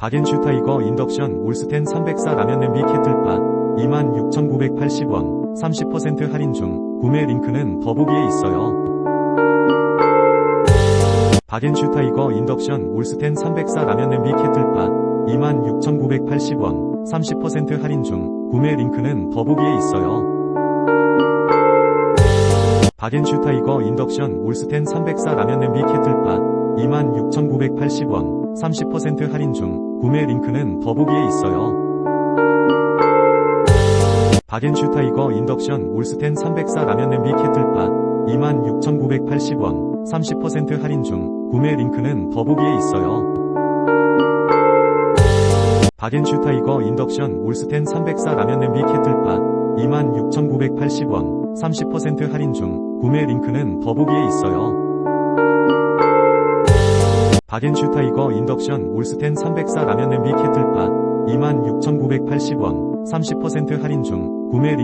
박앤슈 타이거 인덕션 올스텐 304 라면 냄비 케틀팟 26,980원 30% 할인 중 구매 링크는 더보기에 있어요. 박앤슈 타이거 인덕션 올스텐 304 라면 냄비 케틀팟 26,980원 30% 할인 중 구매 링크는 더보기에 있어요. 박앤슈 타이거 인덕션 올스텐 304 라면 냄비 케틀팟 26,980원 30% 할인 중 구매 링크는 더보기에 있어요. 박앤슈 타이거 인덕션 올스텐 304 라면 냄비 케틀팟 26,980원 30% 할인 중 구매 링크는 더보기에 있어요. 박앤슈 타이거 인덕션 올스텐 304 라면 냄비 케틀팟 26,980원 30% 할인 중 구매 링크는 더보기에 있어요. 박앤슈 타이거 인덕션 올스텐 304 라면 냄비 케틀팟 26,980원 30% 할인 중 구매 링크